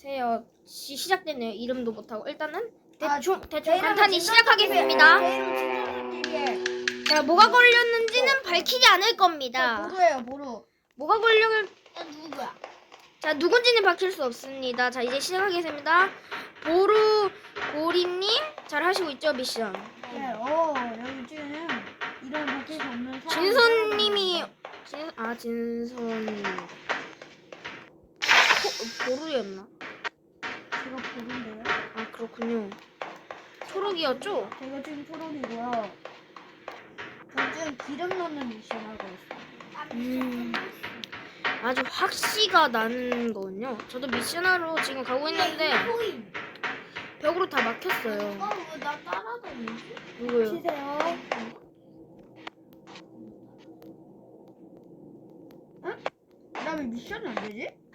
안녕하세요. 시, 시작됐네요. 이름도 못하고 일단은 아, 대충 제 대충 간단히 시작하겠습니다. 자, 뭐가 걸렸는지는 밝히지 않을 겁니다. 보루예요, 보루. 뭐가 걸려? 누구야? 자, 누군지는 밝힐 수 없습니다. 자, 이제 시작하겠습니다. 보루 보리님 잘 하시고 있죠 미션. 네, 어, 이름 밝힐 수 없는 사람. 진선님이 진, 아 진선 보, 보루였나? 제가 보루인데요. 아 그렇군요. 초록이었죠? 제가 지금 초록이고요. 저 지금 기름 넣는 미션 하고 있어요. 음, 아주 확시가 나는 거군요. 저도 미션하러 지금 가고 있는데 벽으로 다 막혔어요. 왜나 따라다니지? 누구요? 치세요. 응? 나왜 미션이 안 되지?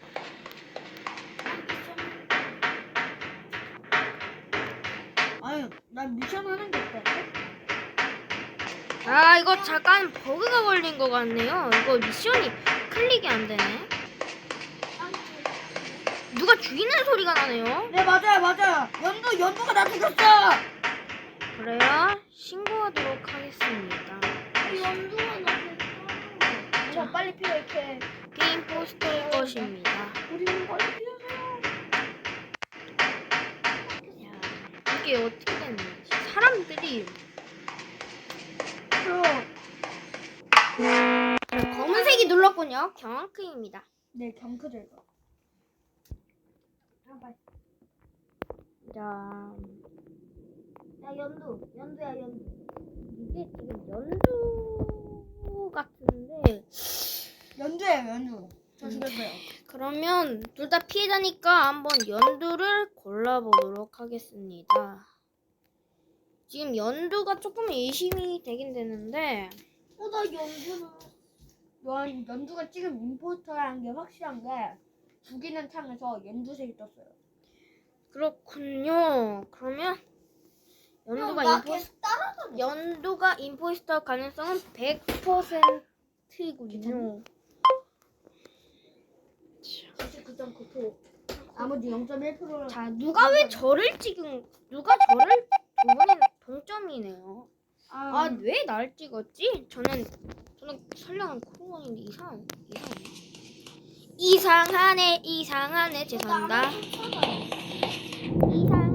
나 미션 하는 게 없다는데? 아 이거 잠깐 버그가 걸린 것 같네요. 이거 미션이 클릭이 안 되네. 누가 죽이는 소리가 나네요. 네, 맞아요, 맞아요. 연두, 연두가 나 죽였어! 그래요? 신고하도록 하겠습니다. 연두가 나 죽였어. 저 빨리 피해, 이렇게. 게임 포스터일 것입니다. 우리는 빨리. 야, 이게 어떻게 됐는지 사람들이 저, 검은색이 눌렀군요. 경황크입니다. 네, 경크죠, 이거. 자, 야, 연두. 연두야, 연두. 이게 지금 연두 같은데 연두예요, 연두. 죽였어요. 그러면 둘 다 피해자니까 한번 연두를 골라보도록 하겠습니다. 지금 연두가 조금 의심이 되긴 되는데 어, 나 연두는. 연, 연두가 지금 임포스터라는 게 확실한 게 죽이는 창에서 연두색이 떴어요. 그렇군요. 그러면 연두가 임포스 따라다녀. 연두가 임포스터 가능성은 100%군요. 99.9%. 나머지 0.1%를. 자, 누가 왜 저를 찍은 누가 저를 이번엔 동점이네요. 아, 아, 왜 날 찍었지? 저는 저는 선량한 코어인데 이상 이상하네. 이상하네, 이상하네. 죄송합니다. 이상하네, 이상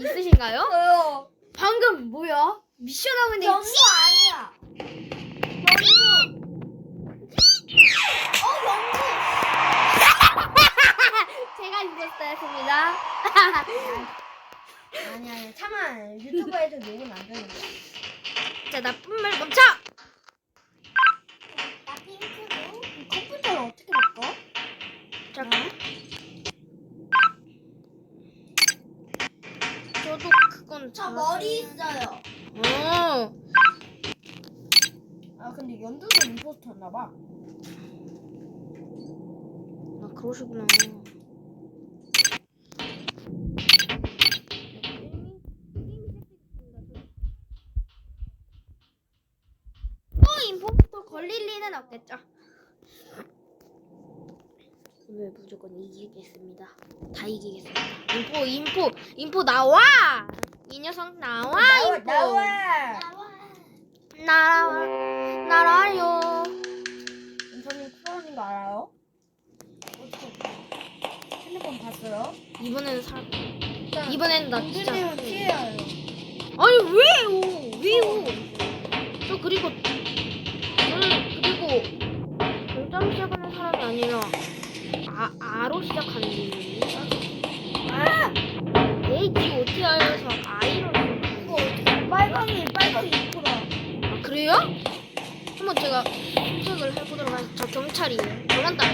있으신가요? 저요. 방금 뭐야? 미션 하고 있는데 연두 아니야. 연두. 어, 연두. 제가 임포스터였습니다. 아니 아니 차마 유튜브에서 욕은 안 되는 거야. 자, 나쁜 말 멈춰! 나 핑크고 이 컴퓨터를 어떻게 바꿔? 자, 저도 그건 저 잘- 머리 있어요. 어, 아 근데 연두도 임포스터였나 봐. 아 그러시구나. 또 임포스터 걸릴 리는 없겠죠. 오늘 무조건 이기겠습니다. 다 이기겠습니다. 인포, 인포, 인포 나와! 이 녀석 나와, 나와 인포! 나와. 나와, 나와요. 인선님 쿠라인 거 알아요? 핸드폰 봤어요? 이번에는 살, 이번에는 나 진짜. 연두님은 피해야 해요. 아니 왜 경찰이에요. 괜찮아.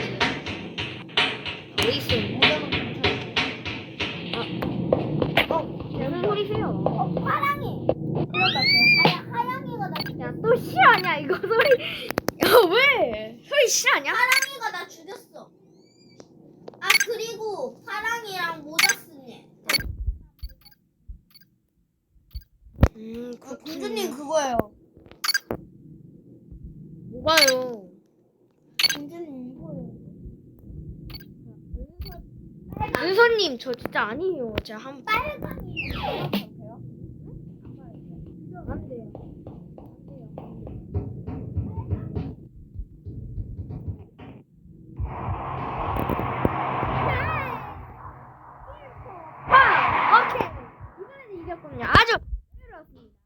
어 무슨 소리세요? 어 파랑이. 그러다 아니 하양이가 나야또 실화냐 이거 소리? 야 왜? 빨리 실하냐? 파랑이가 나 죽였어. 아 그리고 파랑이랑 모자스님. 음, 그 공주님 그거예요. 뭐가요? 은서님 저 진짜 아니에요. 제가 한 빨강이. 안 돼요. 아, 오케이. 이번에는 이겼군요. 아주 어렵습니다.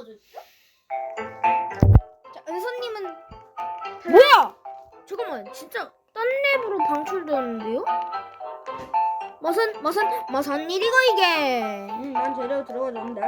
왜 속아줬지? 자, 은서님은 뭐야? 잠깐만, 진짜 딴 랩으로 방출되었는데요? 무슨 무슨 무슨 일이고 이게? 응, 난 제대로 들어가줬는데.